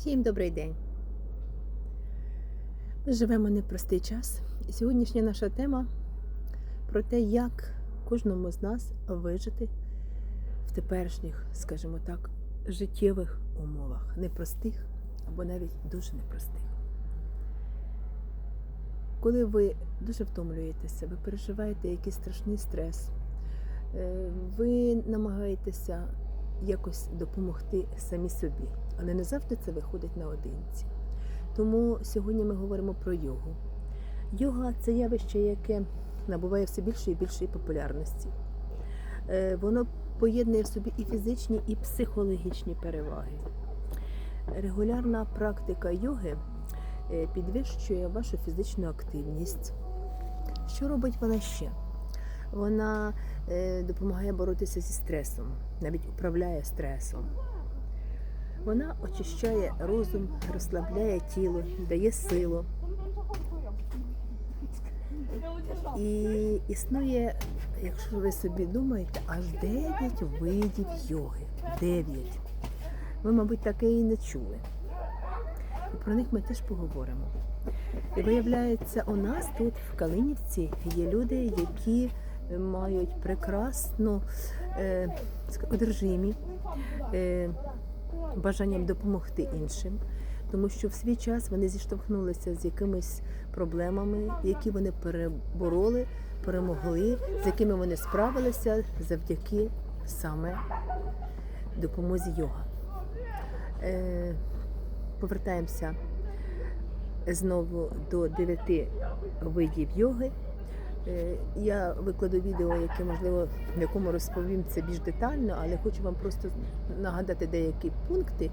Всім добрий день. Ми живемо непростий час. Сьогоднішня наша тема про те, як кожному з нас вижити в теперішніх, скажімо так, життєвих умовах, непростих або навіть дуже непростих. Коли ви дуже втомлюєтеся, ви переживаєте якийсь страшний стрес, е, ви намагаєтеся якось допомогти самі собі, але не завжди це виходить наодинці. Тому сьогодні ми говоримо про йогу. Йога це явище, яке набуває все більшої і більшої популярності. Е, Воно поєднує в собі і фізичні, і психологічні переваги. Регулярна практика йоги е, підвищує вашу фізичну активність. Що робить вона ще? Вона е, допомагає боротися зі стресом, навіть управляє стресом. Вона очищає розум, розслабляє тіло, дає силу. І існує, якщо ви собі думаєте, аж 9 видів йоги. 9. Ви, мабуть, таке і не чули. І про них ми теж поговоримо. І виявляється, у нас тут в Калинівці є люди, які мають прекрасну е, одержимі е, бажанням допомогти іншим, тому що в свій час вони зіштовхнулися з якимись проблемами, які вони перебороли, перемогли, з якими вони справилися завдяки саме допомозі йога. Е, повертаємося знову до дев'яти видів йоги. Е, Я викладу відео, яке можливо в якому розповім це більш детально, але хочу вам просто нагадати деякі пункти,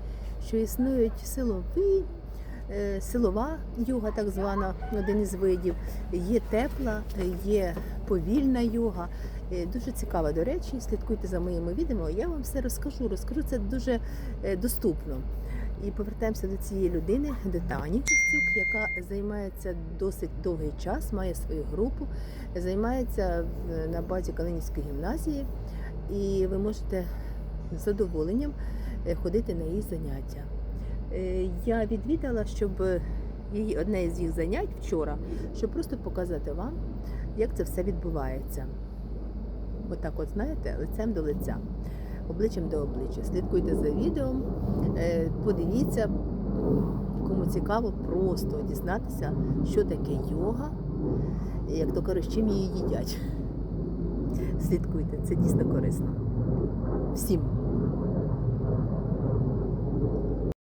що існують силові, е, силова йога, так звана, один із видів. Є тепла, є повільна йога. Е, Дуже цікава, до речі, слідкуйте за моїми відео. Я вам все розкажу. Розкажу це дуже доступно. І повертаємося до цієї людини, до Тані Костюк, яка займається досить довгий час, має свою групу, займається на базі Калинівської гімназії, і ви можете з задоволенням е, ходити на її заняття. Е, Я відвідала, щоб її одне із їх занять вчора, щоб просто показати вам, як це все відбувається. Отак, от знаєте, лицем до лиця, обличчям до обличчя. Слідкуйте за відео, е, подивіться, кому цікаво, просто дізнатися, що таке йога, як то кажуть, чим її їдять. Слідкуйте, це дійсно корисно. Всім.